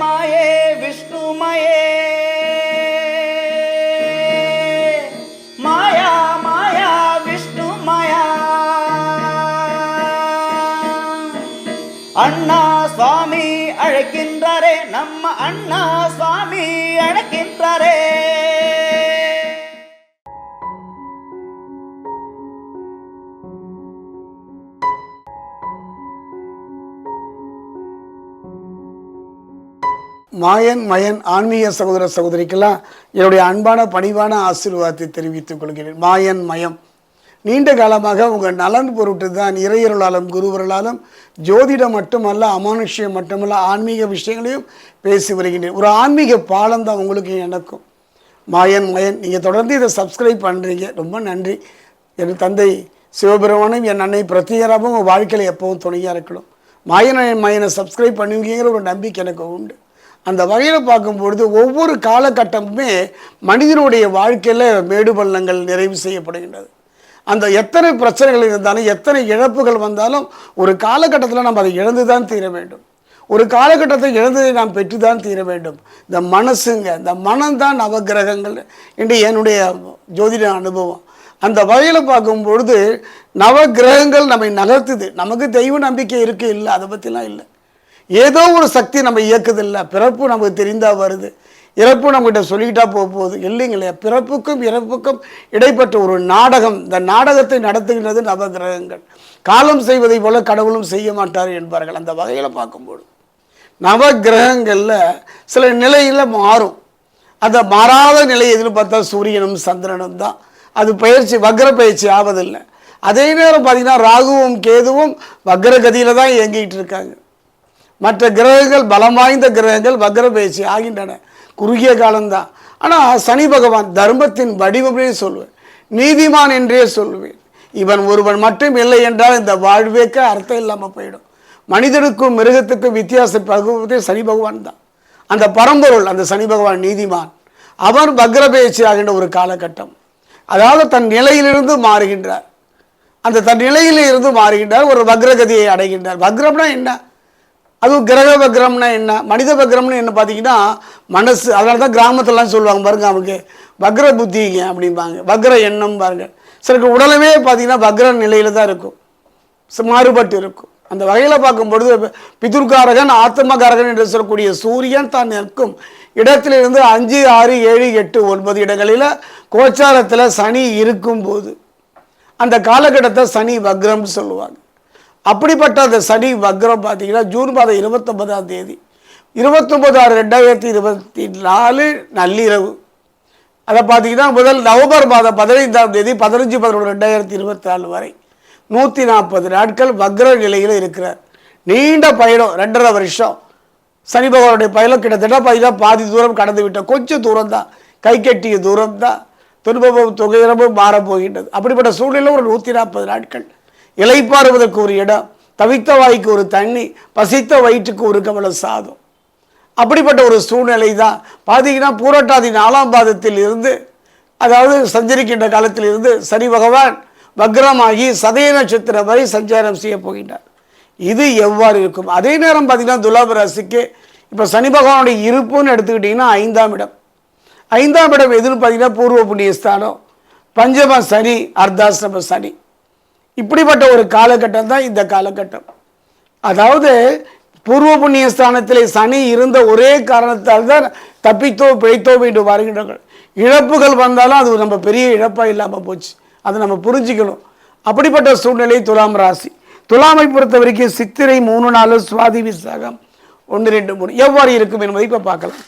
మయే విష్ణుమయే. మాయా మాయా విష్ణుమయా. అన్నా స్వామి అడకిండ్రరే నమ్మ అన్నా స్వామి అడకిండ్రరే மாயன் மயன் ஆன்மீக சகோதர சகோதரிக்கெல்லாம் என்னுடைய அன்பான பணிவான ஆசீர்வாதத்தை தெரிவித்துக் கொள்கிறேன். மாயன் மயம். நீண்ட காலமாக உங்கள் நலன் பொருட்டு தான் இறையருளாலும் குருவர்களாலும் ஜோதிடம் மட்டுமல்ல அமானுஷ்யம் மட்டுமல்ல ஆன்மீக விஷயங்களையும் பேசி வருகின்றேன். ஒரு ஆன்மீக பாலம் தான் உங்களுக்கு எனக்கும். மாயன் மயன் நீங்கள் தொடர்ந்து இதை சப்ஸ்கிரைப் பண்ணுறீங்க ரொம்ப நன்றி. என் தந்தை சிவபெருமானும் என் அன்னை பிரத்யேகராகவும் உங்கள் வாழ்க்கையில் எப்பவும் துணையாக இருக்கணும். மாயன் மயனை சப்ஸ்கிரைப் பண்ணுவீங்கிற ஒரு நம்பிக்கை எனக்கு உண்டு. அந்த வகையில் பார்க்கும்பொழுது ஒவ்வொரு காலகட்டமுமே மனிதனுடைய வாழ்க்கையில் மேடு பள்ளங்கள் நிறைவு செய்யப்படுகின்றது. அந்த எத்தனை பிரச்சனைகள் இருந்தாலும் எத்தனை இழப்புகள் வந்தாலும் ஒரு காலகட்டத்தில் நம்ம அதை இழந்து தான் தீர வேண்டும். ஒரு காலகட்டத்தை இழந்ததை நாம் பெற்று தான் தீர வேண்டும். இந்த மனசுங்க இந்த மனம்தான் நவகிரகங்கள் என்று என்னுடைய ஜோதிட அனுபவம். அந்த வகையில் பார்க்கும் பொழுது நவகிரகங்கள் நம்மை நகர்த்துது. நமக்கு தெய்வ நம்பிக்கை இருக்குது இல்லை அதை பற்றிலாம் இல்லை. ஏதோ ஒரு சக்தி நம்ம இயக்குதில்ல. பிறப்பு நமக்கு தெரிந்தால் வருது. இறப்பு நம்மகிட்ட சொல்லிக்கிட்டா போக போகுது. இல்லைங்களே பிறப்புக்கும் இறப்புக்கும் இடைப்பட்ட ஒரு நாடகம். இந்த நாடகத்தை நடத்துகின்றது நவகிரகங்கள். காலம் செய்வதை போல கடவுளும் செய்ய மாட்டார் என்பார்கள். அந்த வகையில் பார்க்கும்போது நவகிரகங்களில் சில நிலையில் மாறும். அந்த மாறாத நிலை எதில் பார்த்தா சூரியனும் சந்திரனும் தான். அது பயிற்சி வக்ர பயிற்சி ஆவதில்லை. அதே நேரம் பார்த்தீங்கன்னா ராகுவும் கேதுவும் வக்ரகதியில் தான் இயங்கிக்கிட்டு இருக்காங்க. மற்ற கிரகங்கள் பலம் வாய்ந்த கிரகங்கள் வக்ர பயிற்சி ஆகின்றன. குறுகிய காலம்தான். ஆனால் சனி பகவான் தர்மத்தின் வடிவமே சொல்லுவேன் நீதிமான் என்றே சொல்லுவேன். இவன் ஒருவன் மட்டும் இல்லை என்றால் இந்த வாழ்வேக்க அர்த்தம் இல்லாமல் போயிடும். மனிதனுக்கும் மிருகத்துக்கும் வித்தியாச பகுவதே சனி பகவான் தான் அந்த பரம்பொருள் அந்த சனி பகவான் நீதிமான். அவன் வக்ர பயிற்சி ஆகின்ற ஒரு காலகட்டம். அதாவது தன் நிலையிலிருந்து மாறுகின்றார். அந்த தன் நிலையிலிருந்து மாறுகின்றார் ஒரு வக்ரகதியை அடைகின்றார். வக்ரம்னா என்ன? அதுவும் கிரக பக்ரம்னா என்ன? மனித பக்ரம்னு என்ன பார்த்தீங்கன்னா மனசு அதனால தான் கிராமத்துலலாம் சொல்லுவாங்க பாருங்க அவங்க வக்ர புத்திங்க அப்படிம்பாங்க. வக்ர எண்ணம் பாருங்க. சிலருக்கு உடலமே பார்த்தீங்கன்னா வக்ர நிலையில் தான் இருக்கும் மாறுபட்டு இருக்கும். அந்த வகையில் பார்க்கும்பொழுது பிதுர்காரகன் ஆத்மகாரகன் என்று சொல்லக்கூடிய சூரியன் தான் நிற்கும். இடத்திலிருந்து அஞ்சு ஆறு ஏழு எட்டு ஒன்பது இடங்களில் கோச்சாரத்தில் சனி இருக்கும்போது அந்த காலகட்டத்தை சனி வக்ரம்னு சொல்லுவாங்க. அப்படிப்பட்ட அந்த சனி வக்ரம் பார்த்தீங்கன்னா ஜூன் மாதம் இருபத்தொன்பதாம் தேதி. இருபத்தொம்பது ஆறு ரெண்டாயிரத்தி இருபத்தி நாலு நள்ளிரவு. அதை பார்த்தீங்கன்னா முதல் நவம்பர் மாதம் பதினைந்தாம் தேதி பதினஞ்சு பதினொன்று ரெண்டாயிரத்தி இருபத்தி நாலு வரை நூற்றி நாற்பது நாட்கள் வக்ர நிலையில் இருக்கிறார். நீண்ட பயணம் ரெண்டரை வருஷம். சனி பகவானுடைய பயணம் கிட்டத்தட்ட பார்த்தீங்கன்னா பாதி தூரம் கடந்து விட்டோம். கொஞ்சம் தூரம் தான் கை கட்டிய தூரம் தான் துன்பமும் துகையிறமும் மாறப் போகின்றது. அப்படிப்பட்ட சூழ்நிலை ஒரு நூற்றி நாற்பது நாட்கள் இலைப்பாறுவதற்கு ஒரு இடம் தவித்த வாய்க்கு ஒரு தண்ணி பசித்த வயிற்றுக்கு ஒரு கமல சாதம். அப்படிப்பட்ட ஒரு சூழ்நிலை தான் பார்த்தீங்கன்னா பூரட்டாதி நாலாம் பாதத்தில் இருந்து அதாவது சஞ்சரிக்கின்ற காலத்தில் இருந்து சனி பகவான் வக்ரமாகி சதய நட்சத்திரம் வரை சஞ்சாரம் செய்ய போகின்றார். இது எவ்வாறு இருக்கும்? அதே நேரம் பார்த்தீங்கன்னா துலாப ராசிக்கு இப்போ சனி பகவானுடைய இருப்புன்னு எடுத்துக்கிட்டிங்கன்னா ஐந்தாம் இடம். ஐந்தாம் இடம் எதுன்னு பார்த்தீங்கன்னா பூர்வ புண்ணியஸ்தானம். பஞ்சம சனி அர்த்தாசிரம சனி. இப்படிப்பட்ட ஒரு காலகட்டம் தான் இந்த காலகட்டம். அதாவது பூர்வ புண்ணிய ஸ்தானத்திலே சனி இருந்த ஒரே காரணத்தால் தான் தப்பித்தோ பிழைத்தோ என்று வருகின்றார்கள் இழப்புகள் வந்தாலும் அது நம்ம பெரிய இழப்பாக இல்லாமல் போச்சு. அதை நம்ம புரிஞ்சுக்கணும். அப்படிப்பட்ட சூழ்நிலை துலாம் ராசி. துலாமை பொறுத்த வரைக்கும் சித்திரை மூணு நாலு சுவாதி விசாகம் ஒன்று ரெண்டு மூணு. எவ்வாறு இருக்கும் என்பதை இப்போ பார்க்கலாம்.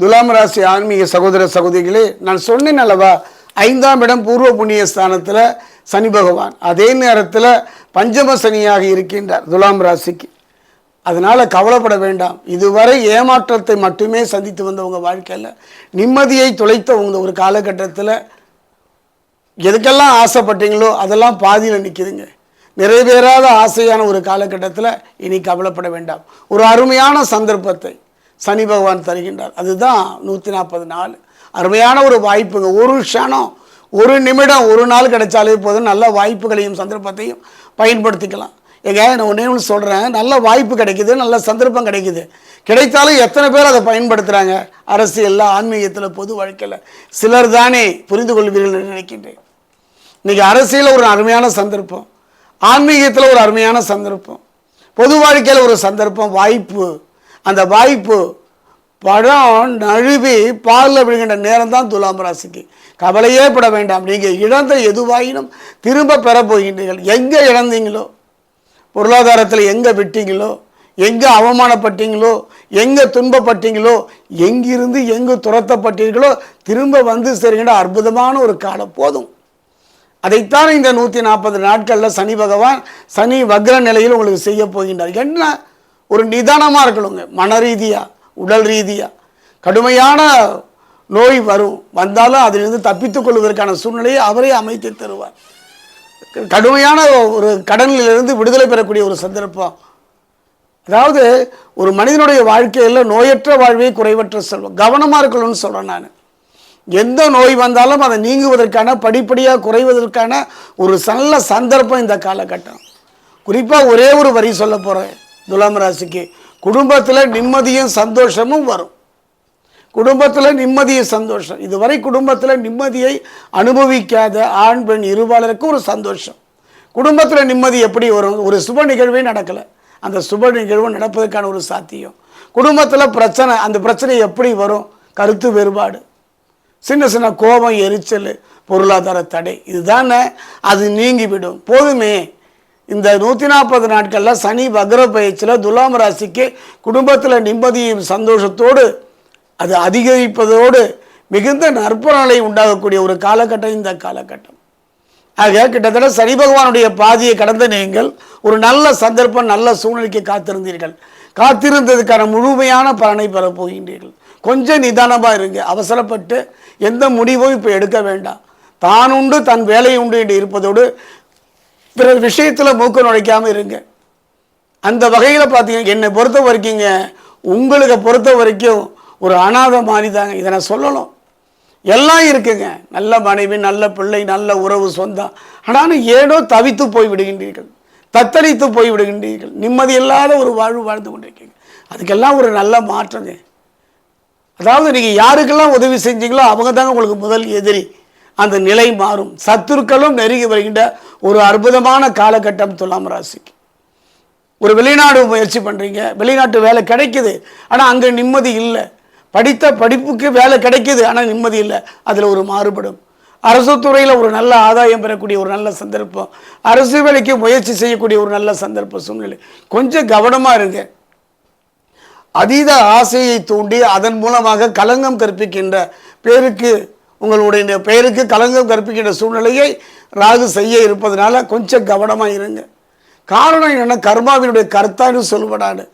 துலாம் ராசி ஆன்மீக சகோதர சகோதரிகளே நான் சொன்னேன் அல்லவா ஐந்தாம் இடம் பூர்வ புண்ணிய ஸ்தானத்தில் சனி பகவான். அதே நேரத்தில் பஞ்சம சனியாக இருக்கின்றார் துலாம் ராசிக்கு. அதனால் கவலைப்பட வேண்டாம். இதுவரை ஏமாற்றத்தை மட்டுமே சந்தித்து வந்தவங்க வாழ்க்கையில் நிம்மதியை தொலைத்த உங்க ஒரு காலகட்டத்தில் எதுக்கெல்லாம் ஆசைப்பட்டீங்களோ அதெல்லாம் பாதியில் நிற்கிதுங்க நிறைவேறாத ஆசையான ஒரு காலகட்டத்தில் இனி கவலைப்பட வேண்டாம். ஒரு அருமையான சந்தர்ப்பத்தை சனி பகவான் தருகின்றார். அதுதான் நூற்றி நாற்பது நாள். அருமையான ஒரு வாய்ப்புங்க. ஒரு க்ஷணம் ஒரு நிமிடம் ஒரு நாள் கிடைச்சாலே போதும். நல்ல வாய்ப்புகளையும் சந்தர்ப்பத்தையும் பயன்படுத்திக்கலாம். ஏங்க நான் ஒன்றே ஒன்று சொல்கிறேன் நல்ல வாய்ப்பு கிடைக்குது நல்ல சந்தர்ப்பம் கிடைக்குது. கிடைத்தாலும் எத்தனை பேர் அதை பயன்படுத்துகிறாங்க அரசியலில் ஆன்மீகத்தில் பொது வாழ்க்கையில். சிலர் தானே புரிந்து கொள்வீர்கள் என்று நினைக்கின்றேன். இன்றைக்கி அரசியலில் ஒரு அருமையான சந்தர்ப்பம். ஆன்மீகத்தில் ஒரு அருமையான சந்தர்ப்பம். பொது வாழ்க்கையில் ஒரு சந்தர்ப்பம் வாய்ப்பு. அந்த வாய்ப்பு பழம் நழுவி பாலில் விழுகின்ற நேரம் தான் துலாம் ராசிக்கு. கவலையே பட வேண்டாம். நீங்கள் இழந்த எதுவாயினும் திரும்ப பெற போகின்றீர்கள். எங்கே இழந்தீங்களோ? பொருளாதாரத்தில் எங்கே விட்டீங்களோ? எங்கே அவமானப்பட்டீங்களோ? எங்கே துன்பப்பட்டீங்களோ? எங்கிருந்து எங்கு துரத்தப்பட்டீர்களோ? திரும்ப வந்து சேருகின்ற அற்புதமான ஒரு காலம். போதும். அதைத்தான் இந்த நூற்றி நாற்பது நாட்களில் சனி பகவான் சனி வக்ர நிலையில் உங்களுக்கு செய்ய போகின்றார். என்ன? ஒரு நிதானமாக இருக்கணுங்க. மன ரீதியாக உடல் ரீதியாக கடுமையான நோய் வரும். வந்தாலும் அதிலிருந்து தப்பித்துக் கொள்வதற்கான சூழ்நிலையை அவரே அமைத்து தருவார். கடுமையான ஒரு கடனிலிருந்து விடுதலை பெறக்கூடிய ஒரு சந்தர்ப்பம். அதாவது ஒரு மனிதனுடைய வாழ்க்கையில் நோயற்ற வாழ்வே குறைவற்ற செல்வம். கவனமாக இருக்கணும்னு சொல்கிறேன் நான். எந்த நோய் வந்தாலும் அதை நீங்குவதற்கான படிப்படியாக குறைவதற்கான ஒரு நல்ல சந்தர்ப்பம் இந்த காலகட்டம். குறிப்பாக ஒரே ஒரு வரி சொல்ல போகிறேன் துலாம் ராசிக்கு. குடும்பத்தில் நிம்மதியும் சந்தோஷமும் வரும். குடும்பத்தில் நிம்மதியும் சந்தோஷம். இதுவரை குடும்பத்தில் நிம்மதியை அனுபவிக்காத ஆண் பெண் இருபாலருக்கு ஒரு சந்தோஷம். குடும்பத்தில் நிம்மதி எப்படி வரும்? ஒரு சுப நிகழ்வே நடக்கலை. அந்த சுப நிகழ்வு நடப்பதற்கான ஒரு சாத்தியம். குடும்பத்தில் பிரச்சனை அந்த பிரச்சனை எப்படி வரும்? கருத்து வேறுபாடு. சின்ன சின்ன கோபம் எரிச்சல் பொருளாதார தடை. இதுதானே அது நீங்கிவிடும். போதுமே. இந்த நூற்றி நாற்பது நாட்களில் சனி வக்ர பயிற்சியில் துலாம் ராசிக்கு குடும்பத்தில் நிம்மதியும் சந்தோஷத்தோடு அது அதிகரிப்பதோடு மிகுந்த நற்பலனை உண்டாகக்கூடிய ஒரு காலகட்டம் இந்த காலகட்டம். ஆக கிட்டத்தட்ட சனி பகவானுடைய பாதியை கடந்த நீங்கள் ஒரு நல்ல சந்தர்ப்பம் நல்ல சூழ்நிலைக்கு காத்திருந்தீர்கள். காத்திருந்ததுக்கான முழுமையான பலனை பெற போகின்றீர்கள். கொஞ்சம் நிதானமாக இருங்க அவசரப்பட்டு எந்த முடிவும் இப்போ எடுக்க வேண்டாம். தான் உண்டு தன் வேலை உண்டு என்று இருப்பதோடு பிறர் விஷயத்தில் மூக்க நுழைக்காமல் இருங்க. அந்த வகையில் பார்த்தீங்கன்னா என்னை பொறுத்த வரைக்குங்க உங்களுக்கு பொறுத்த வரைக்கும் ஒரு அனாதை மாதிரி தாங்க இதை நான் சொல்லணும். எல்லாம் இருக்குங்க. நல்ல மனைவி நல்ல பிள்ளை நல்ல உறவு சொந்தம். ஆனாலும் ஏனோ தவித்து போய் விடுகின்றீர்கள். தத்தளித்து போய் விடுகின்றீர்கள். நிம்மதி இல்லாத ஒரு வாழ்வு வாழ்ந்து கொண்டிருக்கீங்க. அதுக்கெல்லாம் ஒரு நல்ல மாற்றங்க. அதாவது நீங்கள் யாருக்கெல்லாம் உதவி செஞ்சீங்களோ அவங்க தாங்க உங்களுக்கு முதல் எதிரி. அந்த நிலை மாறும். சத்துருக்களும் நெருங்கி வருகின்ற ஒரு அற்புதமான காலகட்டம் துலாம் ராசிக்கு. ஒரு வெளிநாடு முயற்சி பண்ணுறீங்க வெளிநாட்டு வேலை கிடைக்குது ஆனால் அங்கே நிம்மதி இல்லை. படித்த படிப்புக்கு வேலை கிடைக்குது ஆனால் நிம்மதி இல்லை. அதில் ஒரு மாறுபடும். அரசு துறையில் ஒரு நல்ல ஆதாயம் பெறக்கூடிய ஒரு நல்ல சந்தர்ப்பம். அரசு வேலைக்கு முயற்சி செய்யக்கூடிய ஒரு நல்ல சந்தர்ப்ப சூழ்நிலை. கொஞ்சம் கவனமாக இருங்க. அதீத ஆசையை தூண்டி அதன் மூலமாக களங்கம் கற்பிக்கின்ற பேருக்கு உங்களுடைய பெயருக்கு கலங்கம் கற்பிக்கின்ற சூழ்நிலையை ராகு செய்ய இருப்பதனால கொஞ்சம் கவனமாக இருங்க. காரணம் என்னென்னா கர்மாவினுடைய கர்த்தான்னு சொல்லுவடாடு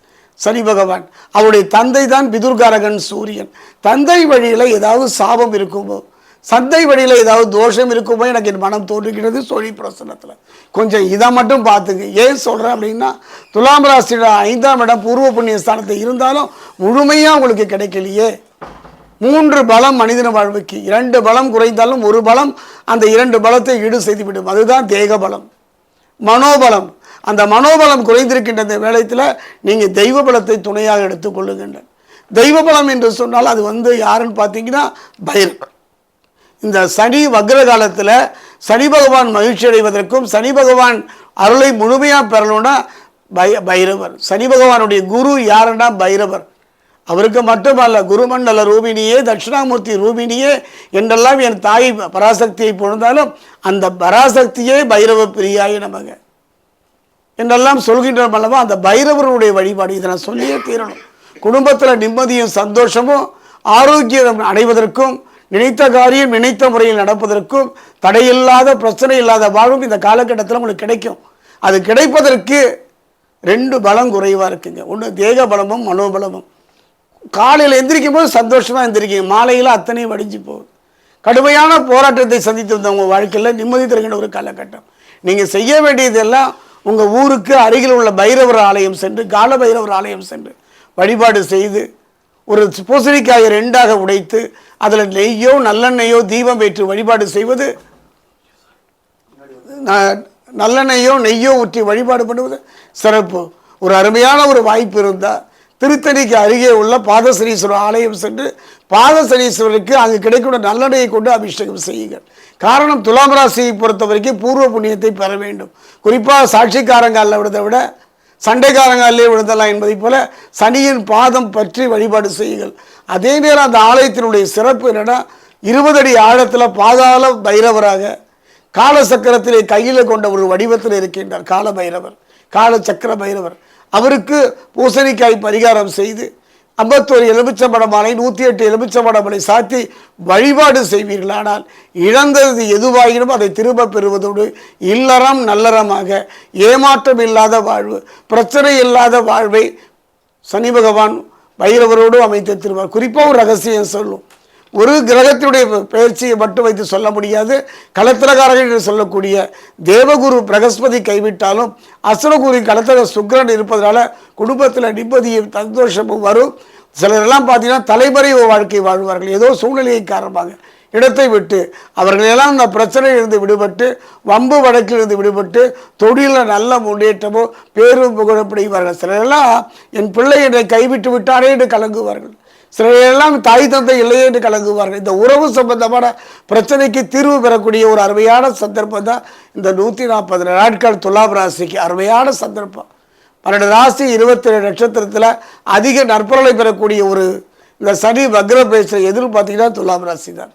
சனி பகவான். அவருடைய தந்தை தான் பிதுர்காரகன் சூரியன். தந்தை வழியில் ஏதாவது சாபம் இருக்குமோ? சந்தை வழியில் ஏதாவது தோஷம் இருக்குமோ? எனக்கு என் மனம் தோன்றுகிறது சொழி பிரசனத்தில் கொஞ்சம் இதை மட்டும் பார்த்துங்க ஏன் சொல்கிறேன் அப்படின்னா துலாம் ராசியோட ஐந்தாம் இடம் பூர்வ புண்ணிய ஸ்தானத்தை இருந்தாலும் முழுமையாக உங்களுக்கு கிடைக்கலையே. மூன்று பலம் மனிதன வாழ்வுக்கு. இரண்டு பலம் குறைந்தாலும் ஒரு பலம் அந்த இரண்டு பலத்தை ஈடு செய்துவிடும் அதுதான் தேக பலம் மனோபலம். அந்த மனோபலம் குறைந்திருக்கின்ற இந்த வேளையத்தில் நீங்கள் தெய்வ பலத்தை துணையாக எடுத்துக்கொள்ளுகின்ற தெய்வ பலம் என்று சொன்னால் அது வந்து யாருன்னு பார்த்தீங்கன்னா பைரவர் இந்த சனி வக்ர காலத்தில் சனி பகவான் மகிழ்ச்சி அடைவதற்கும் சனி பகவான் அருளை முழுமையாக பெறணும்னா பை பைரவர். சனி பகவானுடைய குரு யாருன்னா பைரவர். அவருக்கு மட்டுமல்ல குருமண்டல ரூபினியே தட்சிணாமூர்த்தி ரூபினியே என்றெல்லாம் என் தாய் பராசக்தியை பொழுந்தாலும் அந்த பராசக்தியே பைரவ பிரியாயி நமக. என்றெல்லாம் சொல்கின்றோம் அல்லவா அந்த பைரவருடைய வழிபாடு. இதை நான் சொல்லியே தீரணும். குடும்பத்தில் நிம்மதியும் சந்தோஷமும் ஆரோக்கியம் அடைவதற்கும் நினைத்த காரியம் நினைத்த முறையில் நடப்பதற்கும் தடையில்லாத பிரச்சனை இல்லாத வாழ்வும் இந்த காலகட்டத்தில் உங்களுக்கு கிடைக்கும். அது கிடைப்பதற்கு ரெண்டு பலம் குறைவாக இருக்குங்க. ஒன்று தேக பலமும் மனோபலமும். காலையில் எந்திரிக்கும் போது சந்தோஷமாக எந்திரிக்கீங்க. மாலையில் அத்தனையும் வடிஞ்சு போகுது. கடுமையான போராட்டத்தை சந்தித்து வந்த உங்கள் வாழ்க்கையில் நிம்மதி தருகின்ற ஒரு காலகட்டம். நீங்கள் செய்ய வேண்டியதெல்லாம் உங்கள் ஊருக்கு அருகில் உள்ள பைரவர் ஆலயம் சென்று கால பைரவர் ஆலயம் சென்று வழிபாடு செய்து ஒரு பூசணிக்காயை ரெண்டாக உடைத்து அதில் நெய்யோ நல்லெண்ணெய்யோ தீபம் வைத்து வழிபாடு செய்வது ந- நல்லெண்ணெய்யோ நெய்யோ ஊற்றி வழிபாடு பண்ணுவது சிறப்பு. ஒரு அருமையான ஒரு வாய்ப்பு இருந்தால் திருத்தணிக்கு அருகே உள்ள பாதசனீஸ்வரர் ஆலயம் சென்று பாதசனீஸ்வரருக்கு அங்கு கிடைக்கிற நல்லடையை கொண்டு அபிஷேகம் செய்யுங்கள். காரணம் துலாம் ராசியை பொறுத்த வரைக்கும் பூர்வ புண்ணியத்தை பெற வேண்டும். குறிப்பாக சாட்சிக்காரங்காலில் விடுறதை விட சண்டைக்காரங்காலே விழுந்தலாம் என்பதைப் போல சனியின் பாதம் பற்றி வழிபாடு செய்யுங்கள். அதே நேரம் அந்த ஆலயத்தினுடைய சிறப்பு என்னென்னா இருபது அடி ஆழத்தில் பாதாள பைரவராக காலசக்கரத்திலே கையில் கொண்ட ஒரு வடிவத்தில் இருக்கின்றார் கால பைரவர் கால சக்கர பைரவர். அவருக்கு பூசணிக்காய் பரிகாரம் செய்து ஐம்பத்தோரு எலுமிச்சம்பட மலை நூற்றி எட்டு எலுமிச்சம்பட மலை சாத்தி வழிபாடு செய்வீர்களானால் இழந்தது எதுவாகினும் அதை திரும்ப பெறுவதோடு இல்லறம் நல்லறமாக ஏமாற்றம் இல்லாத வாழ்வு பிரச்சனை இல்லாத வாழ்வை சனி பகவான் பைரவரோடு அமைத்து திருவார். குறிப்பாக ஒரு ரகசியம் சொல்லும். ஒரு கிரகத்தினுடைய பெயர்ச்சியை மட்டும் வைத்து சொல்ல முடியாது. கலத்திரகாரர்கள் என்று சொல்லக்கூடிய தேவகுரு பிரகஸ்பதி கைவிட்டாலும் அசுரகுரு கலத்திர சுக்கிரன் இருப்பதனால குடும்பத்தில் நிம்மதியும் சந்தோஷமும் வரும். சிலரெல்லாம் பார்த்தீங்கன்னா தலைமறைவு வாழ்க்கை வாழ்வார்கள். ஏதோ சூழ்நிலையை காரணமாக இடத்தை விட்டு அவர்களெல்லாம் அந்த பிரச்சனையிலிருந்து விடுபட்டு வம்பு வழக்கிலிருந்து விடுபட்டு தொழிலில் நல்ல முன்னேற்றமோ பேரும் புகழப்படுவார்கள் சிலரெல்லாம் என் பிள்ளை என்னை கைவிட்டு விட்டாரே என்று கலங்குவார்கள். சிலரையெல்லாம் தாய் தந்தை இல்லையே என்று கலங்குவார்கள். இந்த உறவு சம்பந்தமான பிரச்சனைக்கு தீர்வு பெறக்கூடிய ஒரு அருமையான சந்தர்ப்பம் தான் இந்த நூற்றி நாற்பது நாட்கள் துலாம் ராசிக்கு. அருமையான சந்தர்ப்பம். பன்னெண்டு ராசி இருபத்தி ஏழு நட்சத்திரத்தில் அதிக நற்பொருளை பெறக்கூடிய ஒரு இந்த சனி வக்ர பேச எதிர்பார்த்தீங்கன்னா துலாம் ராசி தான்